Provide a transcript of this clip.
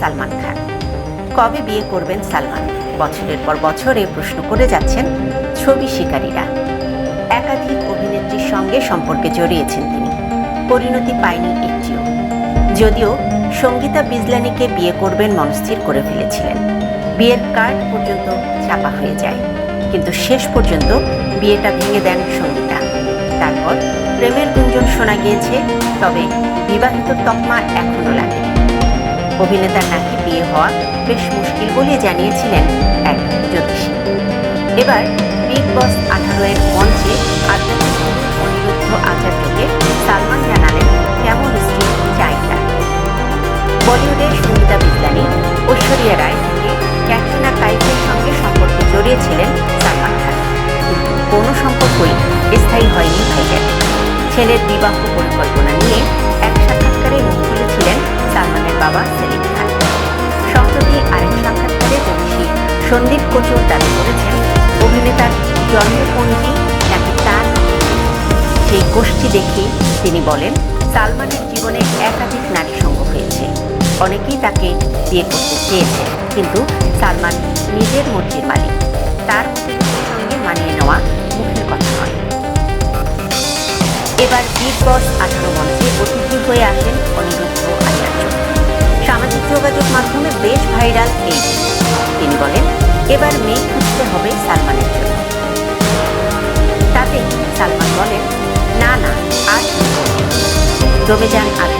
সালমান খান। কবে বিয়ে করবেন সালমান? বছরের পর বছর এ প্রশ্ন করে যাচ্ছেন ছবি শিকারীরা। একাধিক অভিনেত্রীর সঙ্গে সম্পর্কে জড়িয়েছেন তিনি। পরিণতি পায়নি একটিও। যদিও সঙ্গীতা বিজলানিকে বিয়ে করবেন মনস্থির করে ফেলেছিলেন। বিয়ের কার্ড পর্যন্ত ছাপা হয়ে যায়। কিন্তু শেষ পর্যন্ত বিয়েটা ভেঙে দেন সঙ্গীতা। তারপর প্রেমের গুঞ্জন শোনা গিয়েছে, তবে বিবাহিত তকমা এখনও লাগেনি। অভিনেতার নাকি বিয়ে হওয়া বেশ মুশকিল বলে জানিয়েছিলেন এক জ্যোতিষী। এবার বিগ বস আঠারো এর মঞ্চে আধ্যাত্মিক অনিরুদ্ধ আচার্যকে সালমান জানালেন কেমন স্ত্রী চাই তার। বলিউডের সঙ্গীতা বিজলানি ঐশ্বরিয়া রায় থেকে ক্যাটরিনা কাইফের সঙ্গে সম্পর্কে জড়িয়েছিলেন সালমান খান। কিন্তু কোনো সম্পর্কই স্থায়ী হয়নি ভাইজান ছেলের বিবাহ পরিকল্পনা নিয়ে সন্দীপ কচুর দাবি করেছেন। অভিনেতার জন্মপঞ্জি নাকি তার? সেই গোষ্ঠী দেখে তিনি বলেন, সালমানের জীবনে একাধিক নারী সঙ্গ হয়েছে। অনেকেই তাকে বিয়ে করতে চেয়েছে, কিন্তু সালমান নিজের মর্জির মালিক। তার সঙ্গে মানিয়ে নেওয়া মুখের কথা নয়। এবার বিগ বস আঠারো মঞ্চে অতিথি হয়ে আসেন অনিরুদ্ধ আচার্য। সামাজিক যোগাযোগ মাধ্যমে বেশ ভাইরাল এই বলেন, এবার মেয়ে খুঁজতে হবে সালমানের জন্য। তাতে সালমান বলেন, না না, আর দমে যান আধুনিক